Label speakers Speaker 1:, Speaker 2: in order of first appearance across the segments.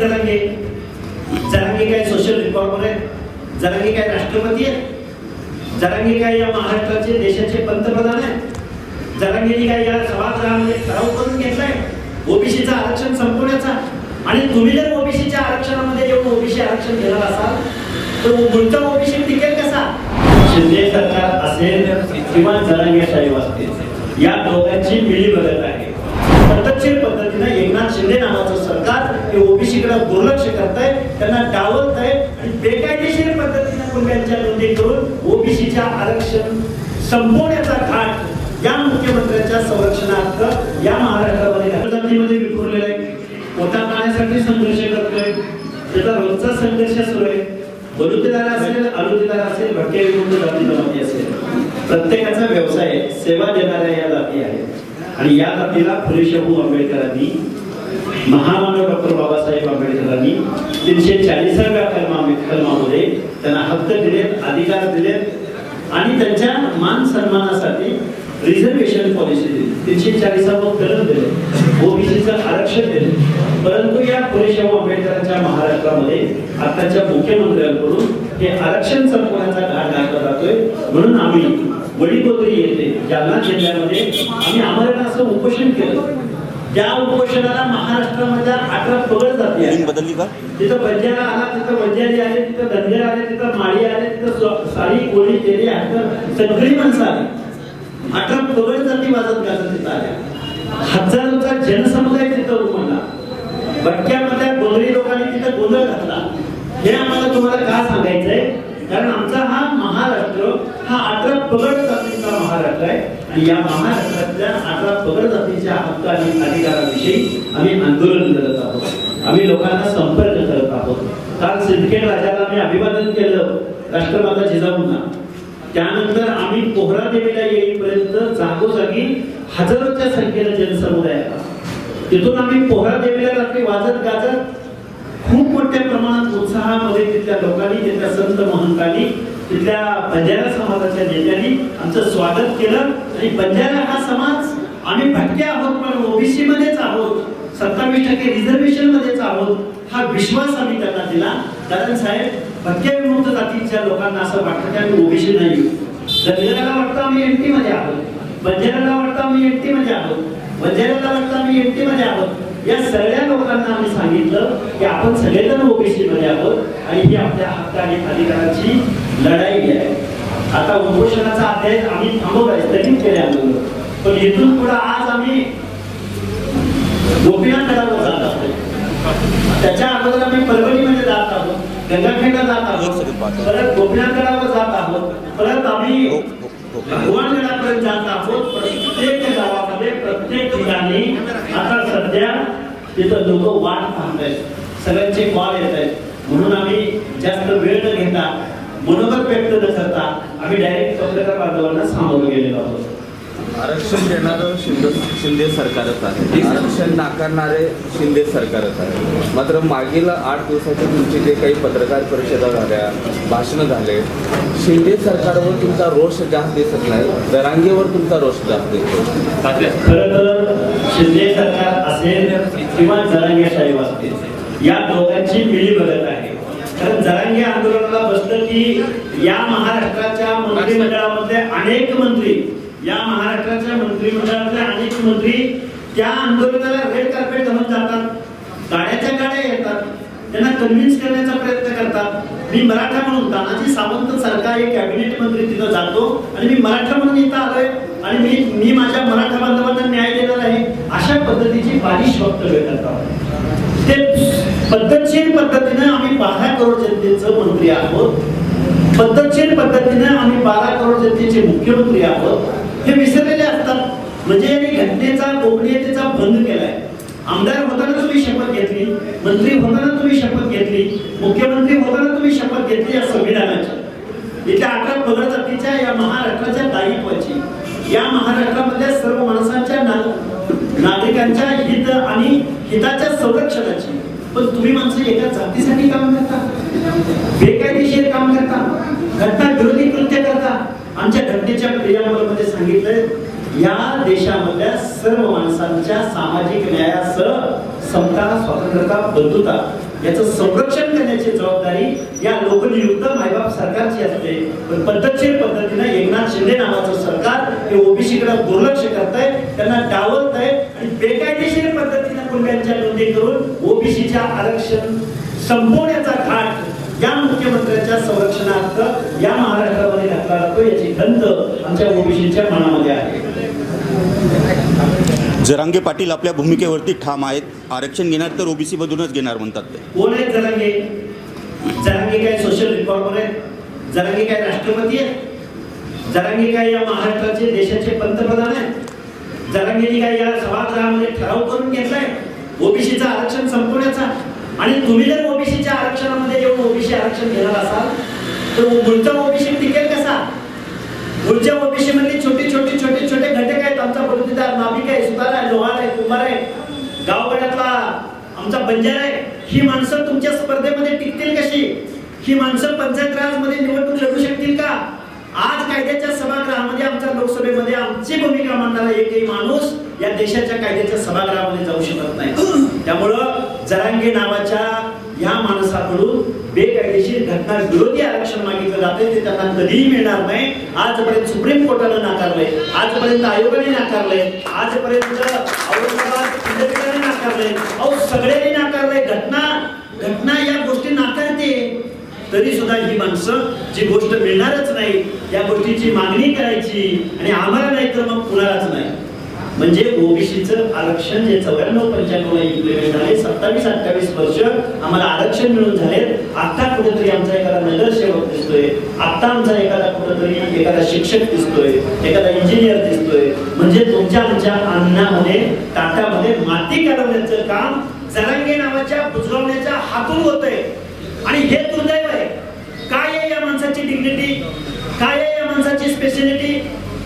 Speaker 1: जरांगे जरांगे काय social reformer आहेत? जरांगे काय राष्ट्रपती आहेत? जरांगे काय या महाराष्ट्राचे देशाचे पंतप्रधान आहेत? जरांगेने काय या सभागृहामध्ये ठराव करून घेतलाय ओबीसीचं आरक्षण संपवण्याचा? आणि तुम्ही जर ओबीसीच्या आरक्षणामध्ये येऊन ओबीसी आरक्षण घेणार असाल तर मुलचा ओबीसी टिकेल कसा? शिंदे सरकार असेल किंवा जरांगेशाही असतील या दोघांची मिली बघत आहे. पद्धतशीर पद्धतीने एकनाथ शिंदे नावाचं सरकार हे ओबीसी कडे दुर्लक्ष करत आहे त्यांना डावलत आहे आणि बेकायदेशीर पद्धतीने कुटुंबांच्या नोंदी करून ओबीसीच्या आरक्षण संपवण्याचा घाट या मुख्यमंत्र्यांच्या संरक्षणार्थ या महाराष्ट्रामध्ये जातीमध्ये विखुरलेला आहे. पोटा पाण्यासाठी संघर्ष करतोय. त्याचा रोजचा संघर्ष सुरू आहे. बलुतेदार असेल अलुतेदार असेल भटके विमुक्त जाती जमाती असेल. प्रत्येकाचा व्यवसाय सेवा देणाऱ्या या जाती आहेत. आणि या जातीला फुले शाहू आंबेडकरांनी महामानव डॉक्टर बाबासाहेब आंबेडकरांनी तीनशे चाळीसाव्या कलमा कलमामध्ये त्यांना हक्क दिलेत अधिकार दिलेत आणि त्यांच्या मान सन्मानासाठी रिझर्वेशन पॉलिसी दिली. तीनशे चाळीसावं कलम दिले. ओबीसीचं आरक्षण दिले. परंतु या फुले शाहू आंबेडकरांच्या महाराष्ट्रामध्ये आताच्या मुख्यमंत्र्यांकडून हे आरक्षण संपवण्याचा घाट घातला जातोय म्हणून आम्ही वडीकोत्री येथे जालना जिल्ह्यामध्ये. आम्ही असं उपोषण केलं. त्या उपोषणाला महाराष्ट्रामधल्या अठरा पगड जाती.
Speaker 2: बदलली का?
Speaker 1: तिथं बंजारा आला तिथं बंजारी आले तिथं धनगर आले तिथं माळी आले तिथं साडी कोळी हक्क सगळी माणसं आली. अठरा पगड जाती वाजत गाजत तिथं आल्या. हजारोचा जनसमुदाय तिथं उमटला. भटक्यामधल्या गोंधळी लोकांनी तिथं गोंधळ घातला. हे आम्हाला तुम्हाला का सांगायचंय? कारण आमचा हा महाराष्ट्र हा अठरा पगड जातीचा महाराष्ट्र आहे. आणि या महाराष्ट्रातल्या अठरा पगड जातीच्या हक्क आणि अधिकाराविषयी आम्ही आंदोलन करत आहोत. आम्ही लोकांना संपर्क करत आहोत. काल सिंदखेड राजाला आम्ही अभिवादन केलं राष्ट्रमाता जिजाऊंना. त्यानंतर आम्ही पोहरा देवीला येईपर्यंत जागोजागी हजारोच्या संख्येनं जनसमुदाय आला. तिथून आम्ही पोहरा देवीला रात्री वाजत गाजत खूप मोठ्या प्रमाणात उत्साहामध्ये तिथल्या लोकांनी तिथल्या संत महंतांनी तिथल्या बंजारा समाजाच्या नेत्यांनी आमचं स्वागत केलं. आणि बंजारा हा समाज आम्ही भटके आहोत पण ओबीसी मध्येच आहोत सत्तावीस टक्के रिझर्वेशन मध्येच आहोत हा विश्वास आम्ही त्यांना दिला. कारण साहेब भटक्या विमुक्त जातीच्या लोकांना असं वाटतं की आम्ही ओबीसी नाही. दलिताला वाटतं आम्ही एमटी मध्ये आहोत. बंजाराला वाटतं आम्ही एमटी मध्ये आहोत. बंजाराला वाटतं आम्ही एमटी मध्ये आहोत. या सगळ्या लोकांना आम्ही सांगितलं की आपण सगळेजण ओबीसी मध्ये आहोत आणि ही आपल्या हक्क आणि अधिकाराची लढाई आहे. आता उपोषणाचा अध्याय आम्ही थांबवलाय स्थगित केले आंदोलन पण इथून पुढे आज आम्ही गोपीनाथगडावर जात असतो त्याच्या अगोदर आम्ही परभणीमध्ये जात आहोत गंगाखेडला जात आहोत
Speaker 2: पाहतो.
Speaker 1: परत गोपीनाथगडावर जात आहोत परत आम्ही भगवानगडापर्यंत जात आहोत. प्रत्येक गावामध्ये प्रत्येक ठिकाणी. आता सध्या तिथं लोक वाट पाहतायत. सगळ्यांचे कॉल येत आहेत म्हणून आम्ही जास्त वेळ न घेता मनोगत व्यक्त न करता आम्ही डायरेक्ट पत्रकार बांधवांना सामोरं गेलेलो आहोत.
Speaker 3: आरक्षण देणारं शिंदे शिंदे सरकारच आहे. आरक्षण नाकारणारे शिंदे सरकारच आहे. मात्र मागील आठ दिवसाच्या तुमचे जे काही पत्रकार परिषदा झाल्या भाषणं झाले शिंदे सरकारवर तुमचा रोष जास्त दिसत नाही. दरांगेवर तुमचा रोष जास्त दिसतो.
Speaker 1: खरं तर शिंदे सरकार असेल किंवा जरांगेशाही असतील या दोघांची मिली बघत आहे. कारण जरांगे आंदोलनाला बसलं की या महाराष्ट्राच्या मंत्रिमंडळामध्ये अनेक मंत्री या महाराष्ट्राच्या मंत्रिमंडळातले अनेक मंत्री त्या आंदोलनाला रेड कार्पेट घालून जातात. गाड्याच्या गाड्या येतात. त्यांना कन्व्हिन्स करण्याचा प्रयत्न करतात. मी मराठा म्हणून तानाजी सावंत सरकारी कॅबिनेट मंत्री तिथं जातो आणि मी मराठा म्हणून इथं आलोय. आणि मी मी माझ्या मराठा बांधवांना न्याय देणार आहे. अशा पद्धतीची बालिश वक्तव्य करतात ते पद्धतशीर पद्धतीने आम्ही बारा करोड जनतेचं मंत्री आहोत. पद्धतशीर पद्धतीने आम्ही बारा करोड जनतेचे मुख्यमंत्री आहोत. हे विसरलेले असतात. म्हणजे यांनी घटनेचा गोपनीयतेचा भंग केलाय. आमदार होताना तुम्ही शपथ घेतली मंत्री होताना तुम्ही शपथ घेतली मुख्यमंत्री होताना तुम्ही शपथ घेतली या संविधानाची. इथल्या अठरा पगड जातीच्या या महाराष्ट्राच्या दायित्वाची या महाराष्ट्रामधल्या सर्व माणसांच्या ना- नागरिकांच्या हित आणि हिताच्या संरक्षणाची. पण तुम्ही माणसं एका जातीसाठी काम करता. बेकायदेशीर काम करता. घटना विरोधी कृत्य करता. आमच्या घटनेच्या क्रियामध्ये सांगितलंय या देशामधल्या सर्व माणसांच्या सामाजिक न्यायासह समता स्वातंत्र्यता बंधुता याचं संरक्षण करण्याची जबाबदारी या लोकनियुक्त मायबाप सरकारची असते. पण पद्धतशीर पद्धतीनं एकनाथ शिंदे नावाचं सरकार हे ओबीसीकडे दुर्लक्ष करत आहे त्यांना डावलत आहे आणि बेकायदेशीर कुणब्यांच्या नोंदी करून ओबीसीच्या आरक्षण संपवण्याचा घाट या मुख्यमंत्र्यांच्या संरक्षणार्थ या महाराष्ट्रामध्ये घातला जातो याची खंत आमच्या ओबीसीच्या मनामध्ये आहे.
Speaker 2: जरांगे पाटील आपल्या भूमिकेवरती ठाम आहेत. आरक्षण घेणार तर ओबीसी मधूनच घेणार म्हणतात ते.
Speaker 1: कोण आहेत जरांगे? जरांगे काय सोशल रिफॉर्मर आहेत? जरांगे काय राष्ट्रपती आहेत? जरांगे काय या महाराष्ट्राचे देशाचे पंतप्रधान आहेत? जरांगेने काय या सभागृहामध्ये ठराव करून घेतलाय? ओबीसीचं आरक्षण संपवण्याचा? आणि तुम्ही जर ओबीसीच्या आरक्षणामध्ये येऊन ओबीसी आरक्षण घेणार असाल तर पुढचा ओबीसी टिकेल कसा? पुढच्या ओबीसी मध्ये छोटे छोटे छोटे छोटे घटक आहेत आमचा बलुतेदार नाभिक आहे सुतार आहे लोहार आहे कुंभार आहे. गावगड्यातला आमचा बंजार आहे. ही माणसं तुमच्या स्पर्धेमध्ये टिकतील कशी? ही माणसं पंचायत राजमध्ये निवडणूक लढू शकतील का? कायद्याच्या सभागृहामध्ये आमच्या लोकसभेमध्ये आमची भूमिका मांडणारा एकही माणूस या देशाच्या कायद्याच्या सभागृहामध्ये जाऊ शकत नाही. त्यामुळं जरांगे नावाच्या या माणसाकडून बेकायदेशीर घटना विरोधी आरक्षण मागितलं जाते ते त्यांना कधीही मिळणार नाही. आजपर्यंत सुप्रीम कोर्टानं नाकारलंय आजपर्यंत आयोगाने नाकारलंय आजपर्यंत औरंगाबाद खंडपीठाने नाकारलंय. अहो सगळ्यांनी नाकारलंय घटना घटना या गोष्टी नाकारते तरी सुद्धा ही माणसं जी गोष्ट मिळणारच नाही या गोष्टीची मागणी करायची आणि आम्हाला नाही तर मग कुणालाच नाही. म्हणजे ओबीसीचं आरक्षण जे चौऱ्याण्णव पंच्याण्णव ला इम्प्लिमेंट झाले सत्तावीस अठ्ठावीस वर्ष आम्हाला आरक्षण मिळून झाले आता कुठेतरी आमचा एखादा नगरसेवक दिसतोय. आता आमचा एखादा कुठेतरी एखादा शिक्षक दिसतोय एखादा इंजिनियर दिसतोय. म्हणजे तुमच्या आमच्या अन्नामध्ये ताटामध्ये माती काढवण्याचं काम जरांगे नावाच्या बुजवण्याच्या हातून होतंय. आणि हे दुर्दैव आहे काय आहे या माणसाची डिग्निटी काय आहे या माणसाची स्पेशालिटी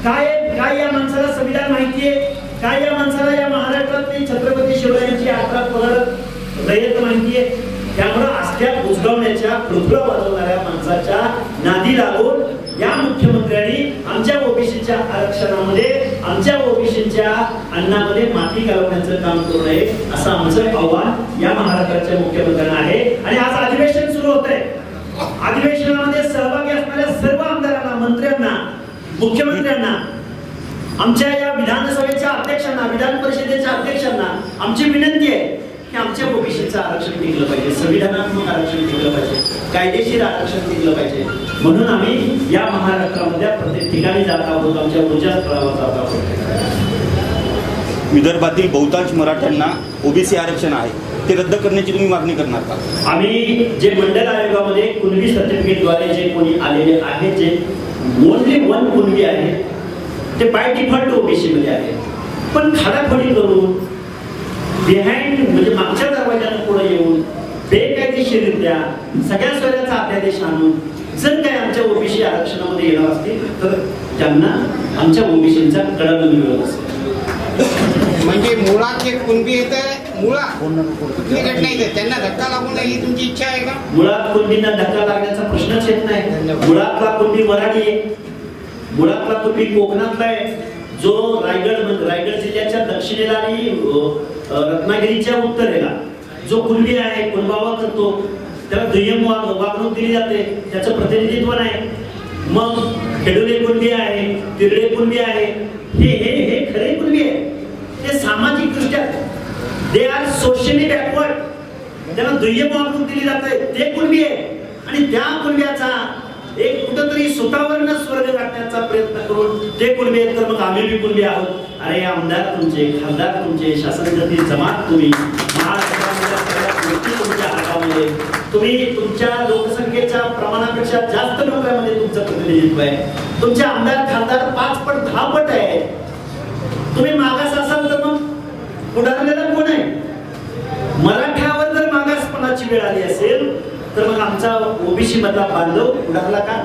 Speaker 1: काय काय या माणसाला संविधान माहिती आहे काय या माणसाला या महाराष्ट्रातली छत्रपती शिवरायांची अठरा पगड रयत माहिती आहे त्यामुळं असल्या बुजगावण्याच्या पृथ्वी वाजवणाऱ्या माणसाच्या नादी लागून या मुख्यमंत्र्यांनी आमच्या ओबीसीच्या आरक्षणामध्ये आमच्या ओबीसीच्या अन्नामध्ये माती घालवण्याचं काम करू नये असं आमचं आव्हान या महाराष्ट्राच्या मुख्यमंत्र्यांना आहे. आणि आज अधिवेशन सुरू होत आहे अधिवेशनामध्ये मुख्यमंत्र्यांना आमच्या या विधानसभेच्या अध्यक्षांना विधान परिषदेच्या अध्यक्षांना आमची विनंती आहे की आमच्या ओबीसीचं आरक्षण टिकलं पाहिजे संविधानात्मक आरक्षण टिकलं पाहिजे कायदेशीर आरक्षण टिकलं पाहिजे. म्हणून आम्ही या महाराष्ट्रामध्ये प्रत्येक ठिकाणी जात आहोत आमच्या ऊर्जा स्थळावर जात आहोत.
Speaker 2: विदर्भातील बहुतांश मराठ्यांना ओबीसी आरक्षण आहे. ते रद्द करण्याची तुम्ही मागणी करणार का?
Speaker 1: आम्ही जे मंडल आयोगामध्ये कुणबी सर्टिफिकेटद्वारे जे कोणी आलेले आहेत जे ओनली वन कुणबी आहे. ते बाय डिफॉल्ट ओबीसी मध्ये आहे. पण खाडाखोडी करून बिहाइंड म्हणजे मागच्या दरवाजानं पुढे येऊन बेकायदेशीरित्या सगळ्या स्वराचा अध्यादेश आणून जर काय आमच्या ओबीसी आरक्षणामध्ये येणार असतील तर त्यांना आमच्या ओबीसीचा कडाला मिळत असेल.
Speaker 4: म्हणजे मुळात जे कुणबी येतं मुळात कुठली घटना येते त्यांना धक्का लागू नये ही तुमची इच्छा आहे का?
Speaker 1: मुळात कुंडींना धक्का लागण्याचा प्रश्नच येत नाही. मुळातला कुंडी मराठी आहे. मुळातला कुंडी कोकणातला आहे. जो रायगड रायगड जिल्ह्याच्या दक्षिणेला आणि रत्नागिरीच्या उत्तरेला जो कुंडी आहे कुणबावा करतो त्याला दुय्यम वागणूक दिली जाते. त्याचं प्रतिनिधित्व नाही. मग खेडोले कुणबी आहे तिरडे कुणबी आहे. हे हे हे खरे कुणबी आहे. ते सामाजिक दृष्ट्या दे आर सोशली बॅकवर्ड त्यांना दुय्यम वागणूक दिली जाते ते कुणबी आहे? आणि त्या कुणब्याचा एक कुठंतरी स्वतःवरनं स्वर्ग गाठण्याचा प्रयत्न करून ते कुणबी आहेत तर मग आम्ही बी कुणबी आहोत. अरे आमदार तुमचे खासदार तुमचे शासनगती जमात तुम्ही तुमच्या हातामध्ये. तुम्ही तुमच्या लोकसंख्येच्या प्रमाणापेक्षा जास्त लोकांमध्ये तुमचं प्रतिनिधित्व आहे. तुमचे आमदार खासदार पाच पट दहा पट आहे तुम्ही मागास असाल तर मग पुढारले मराठ्यावर जर मागासपणाची वेळ आली असेल तर मग आमचा ओबीसी मधला बांधव उडाला का?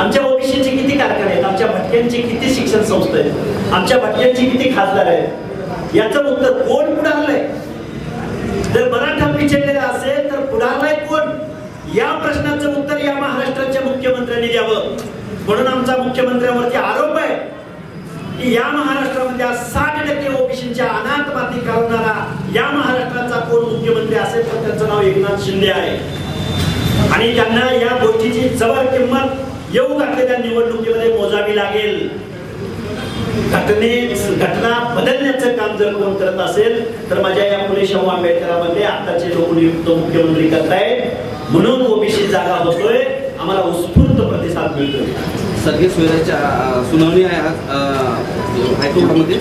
Speaker 1: आमच्या ओबीसीचे किती कारखाने आहेत? आमच्या भटक्यांची किती शिक्षण संस्था आहेत? आमच्या भटक्यांची किती खासदार आहेत? याचं उत्तर कोण पुढारलंय? जर मराठा पिछडलेला असेल तर पुढारलाय कोण? या प्रश्नाचं उत्तर या महाराष्ट्राच्या मुख्यमंत्र्यांनी द्यावं. म्हणून आमचा मुख्यमंत्र्यांवरती आरोप आहे की या महाराष्ट्रामध्ये आज साठ टक्के ओबीसी ओबीसीच्या अनाथ माती करणारा या महाराष्ट्राचा कोण मुख्यमंत्री असेल तर त्यांचं नाव एकनाथ शिंदे आहे. आणि त्यांना या गोष्टीची जबर किंमत येऊ घातलेल्या निवडणुकीमध्ये मोजावी लागेल. घटने घटना बदलण्याचं काम जर कोण करत असेल तर माझ्या या फुले शाहू आंबेडकरांमध्ये आताचे लोक नियुक्त मुख्यमंत्री करतायत. म्हणून ओबीसी जागा होतोय. आम्हाला उत्स्फूर्त प्रतिसाद मिळतोय.
Speaker 5: सगळे सोयऱ्याच्या सुनावणी आहे आज हायकोर्टामध्ये.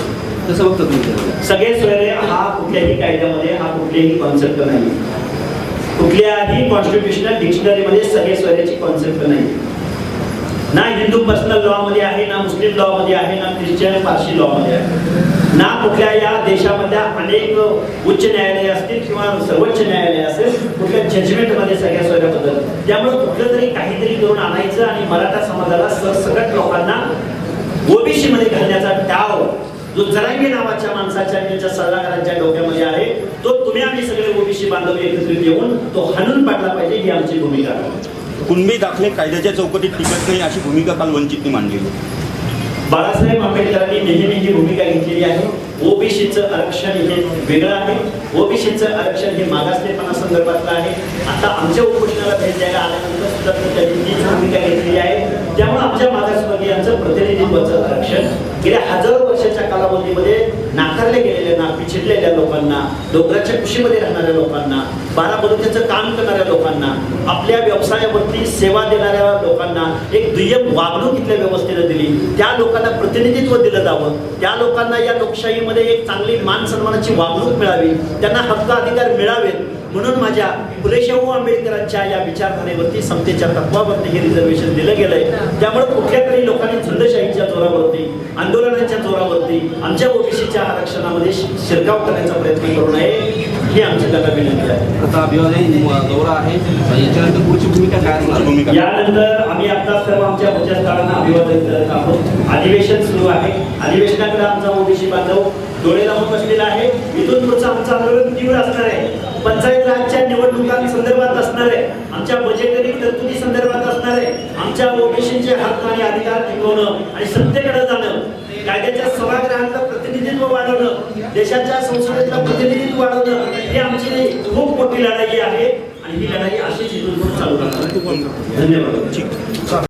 Speaker 5: कसं बघता तुम्ही?
Speaker 1: सगळे सोयरे हा कुठल्याही कायद्यामध्ये हा कुठलीही कॉन्सेप्ट नाही. कुठल्याही कॉन्स्टिट्युशनल डिक्शनरीमध्ये सगळे स्वराची कॉन्सेप्ट नाही. ना हिंदू पर्सनल लॉ मध्ये आहे ना मुस्लिम लॉ मध्ये आहे ना ख्रिश्चन पारशी लॉ मध्ये आहे. ना कुठल्या या देशामधल्या अनेक उच्च न्यायालय असतील किंवा सर्वोच्च न्यायालय असेल कुठल्या जजमेंटमध्ये सगळ्या सोयऱ्याबद्दल त्यामुळे कुठलं तरी काहीतरी करून आणायचं आणि मराठा समाजाला सरसकट लोकांना ओबीसी मध्ये घालण्याचा डाव जो जरांगे नावाच्या माणसाच्या त्यांच्या सल्लागारांच्या डोक्यामध्ये आहे तो तुम्ही आम्ही सगळे ओबीसी बांधव एकत्रित येऊन तो हाणून पाडला पाहिजे ही आमची भूमिका.
Speaker 2: कुणबी दाखले कायद्याच्या चौकटीत टिकत नाही अशी भूमिका काल वंचितने मांडलेली.
Speaker 1: बाळासाहेब आंबेडकरांनी नेहमी ही भूमिका घेतलेली आहे. ओबीसीचं आरक्षण हे वेगळं आहे. ओबीसीचं आरक्षण हे मागासलेपणा संदर्भातलं आहे. आता आमच्या उपोषणाला भेट द्यायला आल्यानंतर सुद्धा त्यांनी तीच भूमिका घेतलेली आहे. त्यामुळे आमच्या मागासवर्गीयांचं प्रतिनिधित्वाचं आरक्षण गेल्या हजारो वर्षाच्या कालावधीमध्ये नाकारले गेलेल्या ना पिछडलेल्या लोकांना डोंगराच्या कुशीमध्ये राहणाऱ्या लोकांना बाराबलुक्याचं काम करणाऱ्या लोकांना आपल्या व्यवसायावरती सेवा देणाऱ्या लोकांना एक दुय्यम वागणूक इथल्या व्यवस्थेनं दिली. त्या लोकांना प्रतिनिधित्व दिलं जावं. त्या लोकांना या लोकशाहीमध्ये एक चांगली मान सन्मानाची वागणूक मिळावी त्यांना हक्क अधिकार मिळावेत. म्हणून माझ्या फुले शाहू आंबेडकरांच्या या विचारधारेवरती समतेच्या तत्वावरती हे रिझर्वेशन दिलं गेलंय. त्यामुळे कुठल्या तरी लोकांनी झुंडशाहीच्या जोरावरती आंदोलनाच्या जोरावरती आमच्या ओबीसीच्या आरक्षणामध्ये शिरकाव करण्याचा प्रयत्न करू नये ही आमची त्यांना विनंती आहे.
Speaker 5: आता दौरा आहे. याच्यानंतर पुढची भूमिका काय
Speaker 2: भूमिका.
Speaker 1: यानंतर आम्ही आता सर्व आमच्या उच्चस्थळांना अभिवादन करत आहोत. अधिवेशन सुरू आहे. अधिवेशनाकडे आमचा ओबीसी बांधव डोळे लावून बसलेला आहे. इथून पुढचं आमचं आंदोलन तीव्र असणार आहे. पंचायत राजच्या निवडणुकांसंदर्भात असणार आहे. आमच्या बजेटरी तरतुदी संदर्भात असणार आहे. आमच्या ओबीसीचे हक्क आणि अधिकार टिकवणं आणि सत्तेकडे जाणं कायद्याच्या सभागृहांचं प्रतिनिधित्व वाढवणं देशाच्या संसदेतलं प्रतिनिधित्व वाढवणं हे आमची खूप मोठी लढाई आहे. आणि ही लढाई अशीच इथून चालू राहणार धन्यवाद.